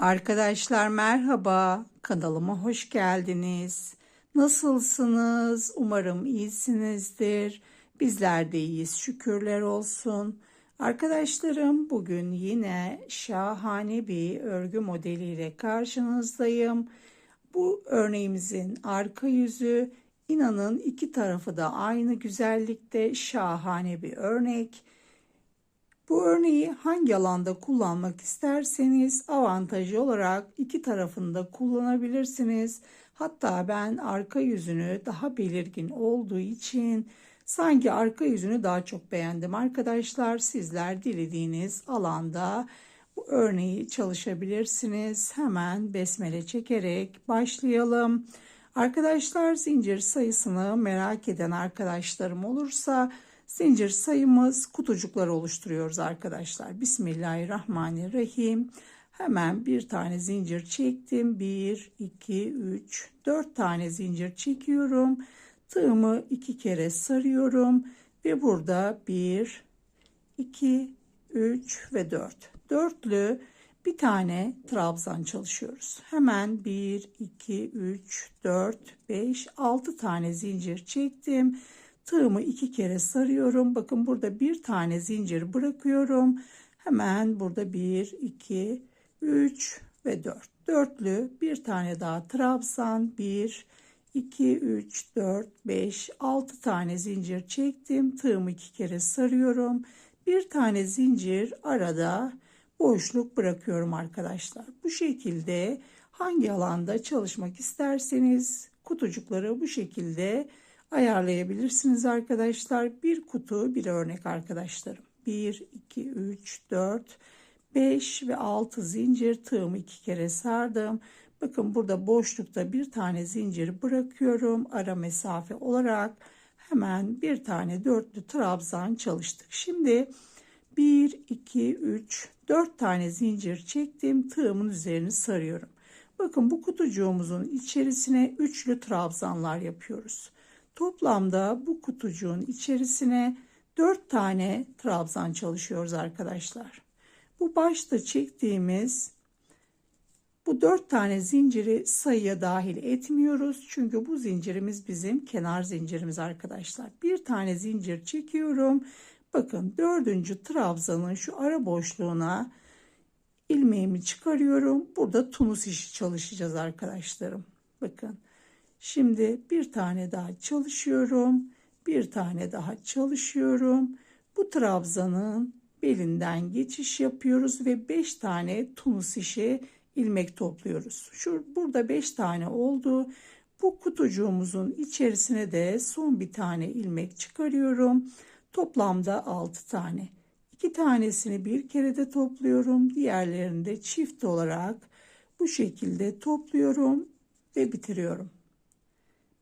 Arkadaşlar merhaba, kanalıma hoş geldiniz. Nasılsınız? Umarım iyisinizdir. Bizler de iyiyiz, şükürler olsun. Arkadaşlarım bugün yine şahane bir örgü modeliyle karşınızdayım. Bu örneğimizin arka yüzü inanın iki tarafı da aynı güzellikte şahane bir örnek. Bu örneği hangi alanda kullanmak isterseniz avantajı olarak iki tarafında kullanabilirsiniz. Hatta ben arka yüzünü daha belirgin olduğu için sanki arka yüzünü daha çok beğendim arkadaşlar. Sizler dilediğiniz alanda bu örneği çalışabilirsiniz. Hemen besmele çekerek başlayalım. Arkadaşlar zincir sayısını merak eden arkadaşlarım olursa Zincir sayımız kutucuklar oluşturuyoruz arkadaşlar. Bismillahirrahmanirrahim. Hemen bir tane zincir çektim. 1, 2, 3, 4 tane zincir çekiyorum. Tığımı iki kere sarıyorum. Ve burada 1, 2, 3 ve 4. Dörtlü bir tane trabzan çalışıyoruz. Hemen 1, 2, 3, 4, 5, 6 tane zincir çektim. Tığımı iki kere sarıyorum. Bakın burada bir tane zincir bırakıyorum. Hemen burada bir, iki, üç ve dört. Dörtlü bir tane daha trabzan. Bir, iki, üç, dört, beş, altı tane zincir çektim. Tığımı iki kere sarıyorum. Bir tane zincir arada boşluk bırakıyorum arkadaşlar. Bu şekilde hangi alanda çalışmak isterseniz kutucukları bu şekilde ayarlayabilirsiniz arkadaşlar. Bir kutu bir örnek arkadaşlarım. 1, 2, 3, 4, 5 ve 6 zincir tığımı iki kere sardım. Bakın burada boşlukta bir tane zincir bırakıyorum. Ara mesafe olarak hemen bir tane dörtlü trabzan çalıştık. Şimdi 1, 2, 3, 4 tane zincir çektim. Tığımın üzerini sarıyorum. Bakın bu kutucuğumuzun içerisine üçlü trabzanlar yapıyoruz. Toplamda bu kutucuğun içerisine 4 tane trabzan çalışıyoruz arkadaşlar. Bu başta çektiğimiz bu 4 tane zinciri sayıya dahil etmiyoruz. Çünkü bu zincirimiz bizim kenar zincirimiz arkadaşlar. Bir tane zincir çekiyorum. Bakın dördüncü trabzanın şu ara boşluğuna ilmeğimi çıkarıyorum. Burada tunus işi çalışacağız arkadaşlarım. Bakın Şimdi bir tane daha çalışıyorum. Bir tane daha çalışıyorum. Bu trabzanın belinden geçiş yapıyoruz ve 5 tane tunus işi ilmek topluyoruz. Şu burada 5 tane oldu. Bu kutucuğumuzun içerisine de son bir tane ilmek çıkarıyorum. Toplamda 6 tane. 2 tanesini bir kere de topluyorum. Diğerlerini de çift olarak bu şekilde topluyorum ve bitiriyorum.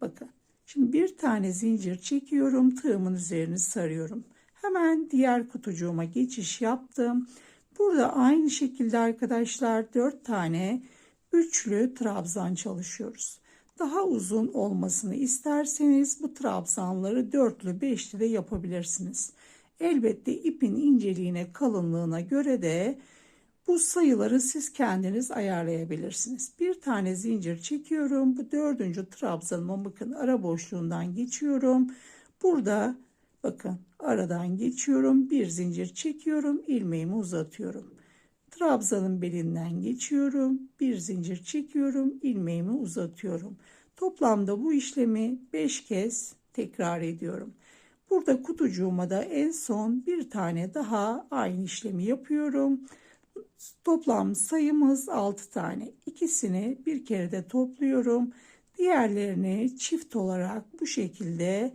Bakın şimdi bir tane zincir çekiyorum tığımın üzerini sarıyorum. Hemen diğer kutucuğuma geçiş yaptım. Burada aynı şekilde arkadaşlar 4 tane üçlü trabzan çalışıyoruz. Daha uzun olmasını isterseniz bu trabzanları dörtlü beşli de yapabilirsiniz. Elbette ipin inceliğine kalınlığına göre de bu sayıları siz kendiniz ayarlayabilirsiniz. Bir tane zincir çekiyorum. Bu dördüncü trabzanıma bakın ara boşluğundan geçiyorum. Burada bakın aradan geçiyorum. Bir zincir çekiyorum. ilmeğimi uzatıyorum. Trabzanın belinden geçiyorum. Bir zincir çekiyorum. ilmeğimi uzatıyorum. Toplamda bu işlemi 5 kez tekrar ediyorum. Burada kutucuğuma da en son bir tane daha aynı işlemi yapıyorum. Toplam sayımız 6 tane. İkisini bir kere de topluyorum. Diğerlerini çift olarak bu şekilde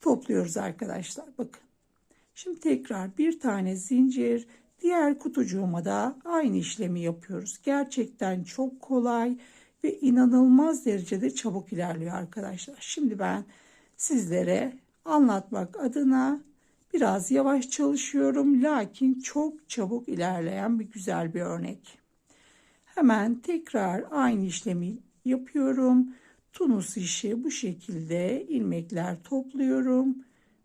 topluyoruz arkadaşlar. Bakın. Şimdi tekrar bir tane zincir. Diğer kutucuğuma da aynı işlemi yapıyoruz. Gerçekten çok kolay ve inanılmaz derecede çabuk ilerliyor arkadaşlar. Şimdi ben sizlere anlatmak adına Biraz yavaş çalışıyorum lakin çok çabuk ilerleyen bir güzel bir örnek. Hemen tekrar aynı işlemi yapıyorum. Tunus işi bu şekilde ilmekler topluyorum.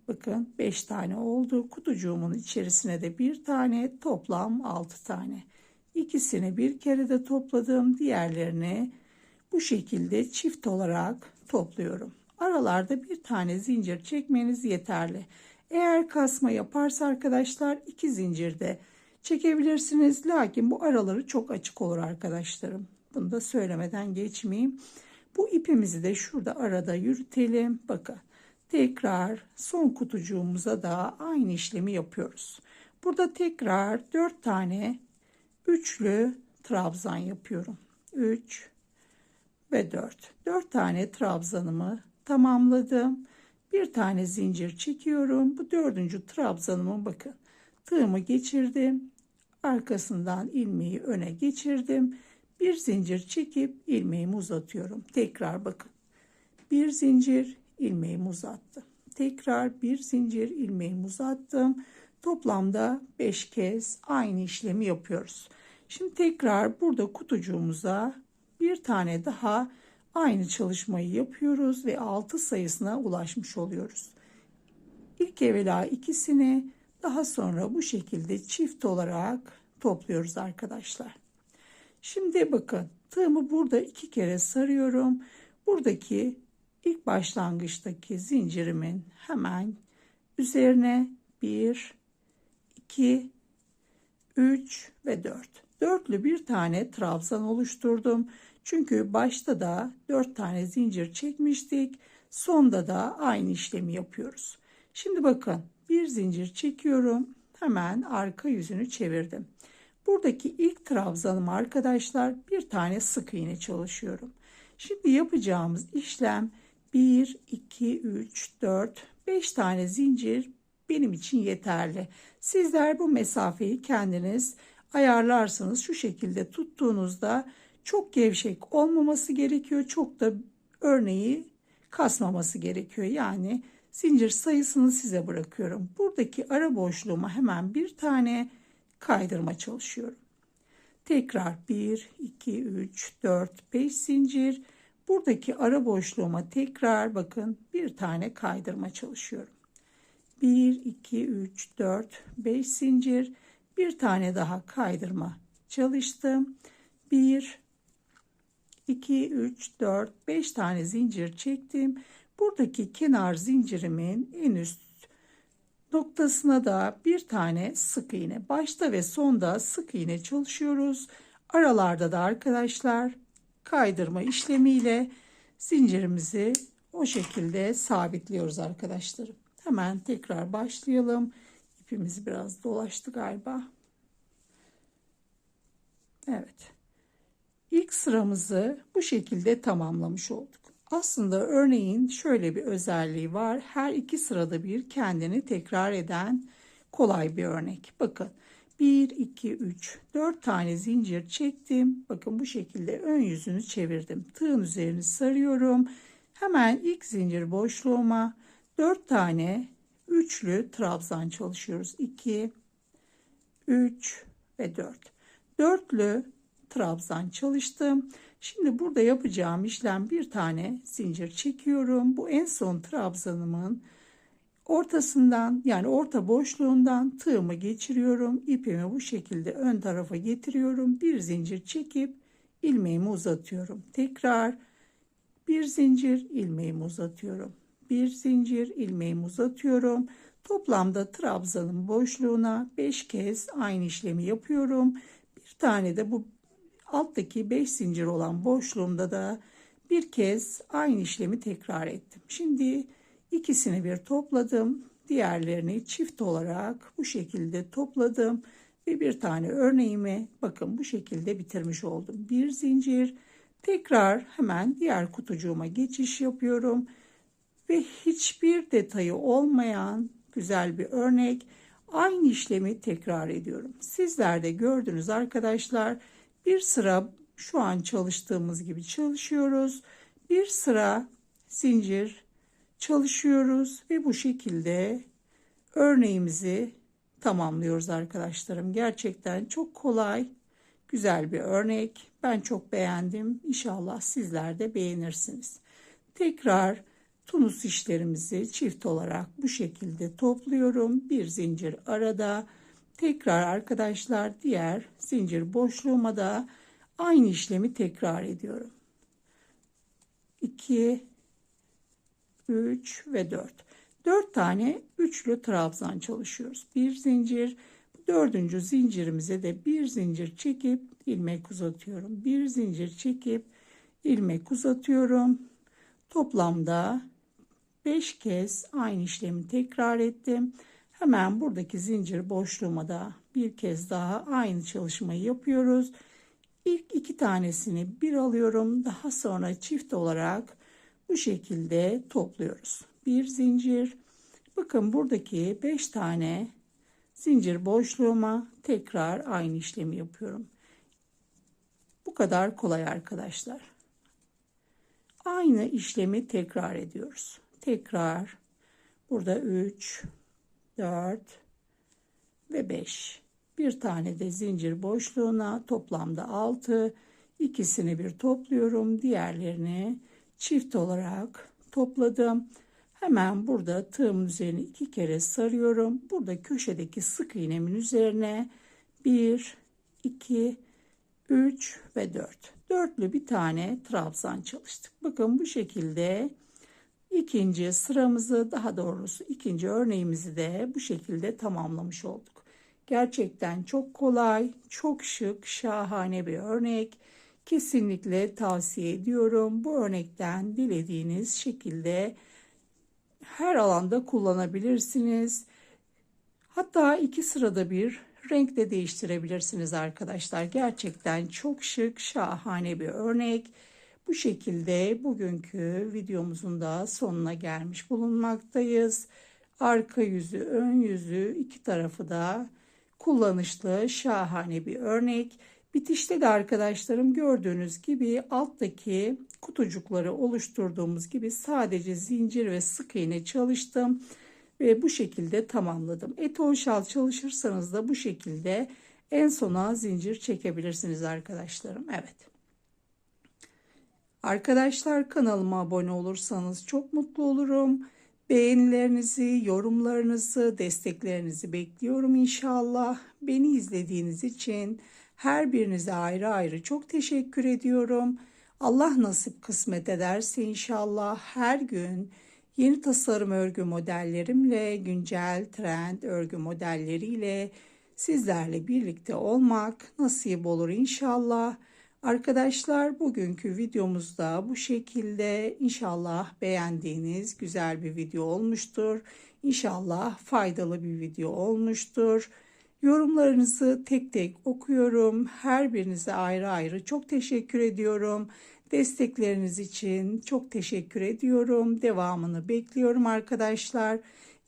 Bakın 5 tane oldu. Kutucuğumun içerisine de bir tane toplam 6 tane. İkisini bir kere de topladım. Diğerlerini bu şekilde çift olarak topluyorum. Aralarda bir tane zincir çekmeniz yeterli. Eğer kasma yaparsa arkadaşlar iki zincir de çekebilirsiniz. Lakin bu araları çok açık olur arkadaşlarım. Bunu da söylemeden geçmeyeyim. Bu ipimizi de şurada arada yürütelim. Bakın tekrar son kutucuğumuza da aynı işlemi yapıyoruz. Burada tekrar 4 tane üçlü trabzan yapıyorum. 3 ve 4. 4 tane trabzanımı tamamladım. Bir tane zincir çekiyorum. Bu dördüncü trabzanımı bakın. Tığımı geçirdim. Arkasından ilmeği öne geçirdim. Bir zincir çekip ilmeğimi uzatıyorum. Tekrar bakın. Bir zincir ilmeğimi uzattım. Tekrar bir zincir ilmeğimi uzattım. Toplamda 5 kez aynı işlemi yapıyoruz. Şimdi tekrar burada kutucuğumuza bir tane daha aynı çalışmayı yapıyoruz ve 6 sayısına ulaşmış oluyoruz. İlk evvela ikisini daha sonra bu şekilde çift olarak topluyoruz arkadaşlar. Şimdi bakın tığımı burada iki kere sarıyorum. Buradaki ilk başlangıçtaki zincirimin hemen üzerine 1, 2, 3 ve 4. Dörtlü bir tane trabzan oluşturdum. Çünkü başta da 4 tane zincir çekmiştik. Sonda da aynı işlemi yapıyoruz. Şimdi bakın bir zincir çekiyorum. Hemen arka yüzünü çevirdim. Buradaki ilk trabzanım arkadaşlar bir tane sık iğne çalışıyorum. Şimdi yapacağımız işlem 1, 2, 3, 4, 5 tane zincir benim için yeterli. Sizler bu mesafeyi kendiniz ayarlarsınız. Şu şekilde tuttuğunuzda çok gevşek olmaması gerekiyor. Çok da örneği kasmaması gerekiyor. Yani zincir sayısını size bırakıyorum. Buradaki ara boşluğuma hemen bir tane kaydırma çalışıyorum. Tekrar 1, 2, 3, 4, 5 zincir. Buradaki ara boşluğuma tekrar bakın bir tane kaydırma çalışıyorum. 1, 2, 3, 4, 5 zincir. Bir tane daha kaydırma çalıştım. 1, 2, 3, 4, 5 tane zincir çektim. Buradaki kenar zincirimin en üst noktasına da bir tane sık iğne. Başta ve sonda sık iğne çalışıyoruz. Aralarda da arkadaşlar kaydırma işlemiyle zincirimizi o şekilde sabitliyoruz arkadaşlarım. Hemen tekrar başlayalım. İpimiz biraz dolaştı galiba. Evet. İlk sıramızı bu şekilde tamamlamış olduk. Aslında örneğin şöyle bir özelliği var. Her iki sırada bir kendini tekrar eden kolay bir örnek. Bakın 1, 2, 3, 4 tane zincir çektim. Bakın bu şekilde ön yüzünü çevirdim. Tığın üzerini sarıyorum. Hemen ilk zincir boşluğuma 4 tane üçlü trabzan çalışıyoruz. 2, 3 ve 4. Dörtlü trabzan çalıştım. Şimdi burada yapacağım işlem bir tane zincir çekiyorum. Bu en son trabzanımın ortasından yani orta boşluğundan tığımı geçiriyorum. İpimi bu şekilde ön tarafa getiriyorum. Bir zincir çekip ilmeğimi uzatıyorum. Tekrar bir zincir ilmeğimi uzatıyorum. Bir zincir ilmeğimi uzatıyorum. Toplamda trabzanın boşluğuna 5 kez aynı işlemi yapıyorum. Bir tane de bu alttaki 5 zincir olan boşluğumda da bir kez aynı işlemi tekrar ettim. Şimdi ikisini bir topladım. Diğerlerini çift olarak bu şekilde topladım ve bir tane örneğimi bakın bu şekilde bitirmiş oldum. Bir zincir tekrar hemen diğer kutucuğuma geçiş yapıyorum ve hiçbir detayı olmayan güzel bir örnek aynı işlemi tekrar ediyorum. Sizler de gördünüz arkadaşlar. Bir sıra şu an çalıştığımız gibi çalışıyoruz. Bir sıra zincir çalışıyoruz ve bu şekilde örneğimizi tamamlıyoruz arkadaşlarım. Gerçekten çok kolay, güzel bir örnek. Ben çok beğendim. İnşallah sizler de beğenirsiniz. Tekrar tunus işlerimizi çift olarak bu şekilde topluyorum. Bir zincir arada Tekrar arkadaşlar diğer zincir boşluğuma da aynı işlemi tekrar ediyorum. 2 3 ve 4. 4 tane üçlü trabzan çalışıyoruz. Bir zincir, dördüncü zincirimize de bir zincir çekip ilmek uzatıyorum. Bir zincir çekip ilmek uzatıyorum. Toplamda 5 kez aynı işlemi tekrar ettim. Hemen buradaki zincir boşluğuma da bir kez daha aynı çalışmayı yapıyoruz. İlk iki tanesini bir alıyorum. Daha sonra çift olarak bu şekilde topluyoruz. Bir zincir. Bakın buradaki 5 tane zincir boşluğuma tekrar aynı işlemi yapıyorum. Bu kadar kolay arkadaşlar. Aynı işlemi tekrar ediyoruz. Tekrar burada 3 4 ve 5. Bir tane de zincir boşluğuna toplamda 6. İkisini bir topluyorum. Diğerlerini çift olarak topladım. Hemen burada tığımın üzerine iki kere sarıyorum. Burada köşedeki sık iğnemin üzerine 1, 2, 3 ve 4. Dörtlü bir tane trabzan çalıştık. Bakın bu şekilde ikinci sıramızı daha doğrusu ikinci örneğimizi de bu şekilde tamamlamış olduk. Gerçekten çok kolay, çok şık, şahane bir örnek. Kesinlikle tavsiye ediyorum. Bu örnekten dilediğiniz şekilde her alanda kullanabilirsiniz. Hatta iki sırada bir renk de değiştirebilirsiniz arkadaşlar. Gerçekten çok şık, şahane bir örnek. Bu şekilde bugünkü videomuzun da sonuna gelmiş bulunmaktayız. Arka yüzü, ön yüzü iki tarafı da kullanışlı, şahane bir örnek. Bitişte de arkadaşlarım gördüğünüz gibi alttaki kutucukları oluşturduğumuz gibi sadece zincir ve sık iğne çalıştım ve bu şekilde tamamladım. Eton şal çalışırsanız da bu şekilde en sona zincir çekebilirsiniz arkadaşlarım. Evet. Arkadaşlar kanalıma abone olursanız çok mutlu olurum. Beğenilerinizi, yorumlarınızı, desteklerinizi bekliyorum inşallah. Beni izlediğiniz için her birinize ayrı ayrı çok teşekkür ediyorum. Allah nasip kısmet ederse inşallah her gün yeni tasarım örgü modellerimle, güncel trend örgü modelleriyle sizlerle birlikte olmak nasip olur inşallah. Arkadaşlar bugünkü videomuzda bu şekilde inşallah beğendiğiniz güzel bir video olmuştur. İnşallah faydalı bir video olmuştur. Yorumlarınızı tek tek okuyorum. Her birinize ayrı ayrı çok teşekkür ediyorum. Destekleriniz için çok teşekkür ediyorum. Devamını bekliyorum arkadaşlar.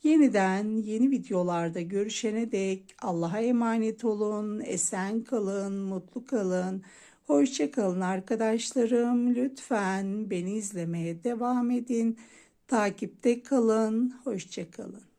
Yeniden yeni videolarda görüşene dek Allah'a emanet olun. Esen kalın, mutlu kalın. Hoşçakalın arkadaşlarım. Lütfen beni izlemeye devam edin. Takipte kalın. Hoşçakalın.